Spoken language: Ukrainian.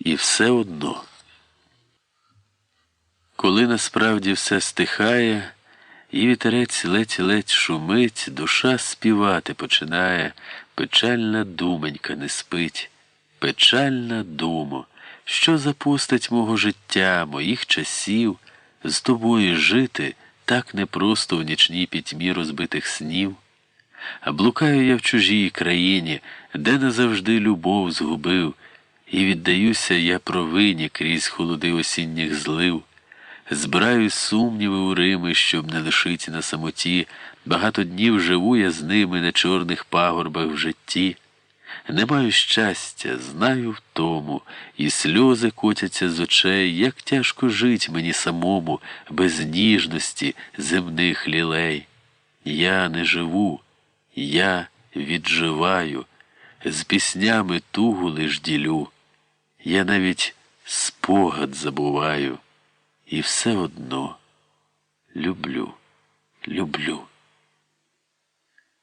І все одно. Коли насправді все стихає, і вітерець ледь-ледь шумить, душа співати починає, печальна думонька не спить, печальна думо, що запустить мого життя, моїх часів, з тобою жити так непросто в нічній пітьмі розбитих снів. А блукаю я в чужій країні, де назавжди любов згубив, і віддаюся я провині крізь холоди осінніх злив. Збираю сумніви у Рими, щоб не лишить на самоті. Багато днів живу я з ними на чорних пагорбах в житті. Не маю щастя, знаю втому, і сльози котяться з очей, як тяжко жить мені самому, без ніжності земних лілей. Я не живу, я відживаю, з піснями тугу лиш ділю. Я навіть спогад забуваю. І все одно люблю, люблю.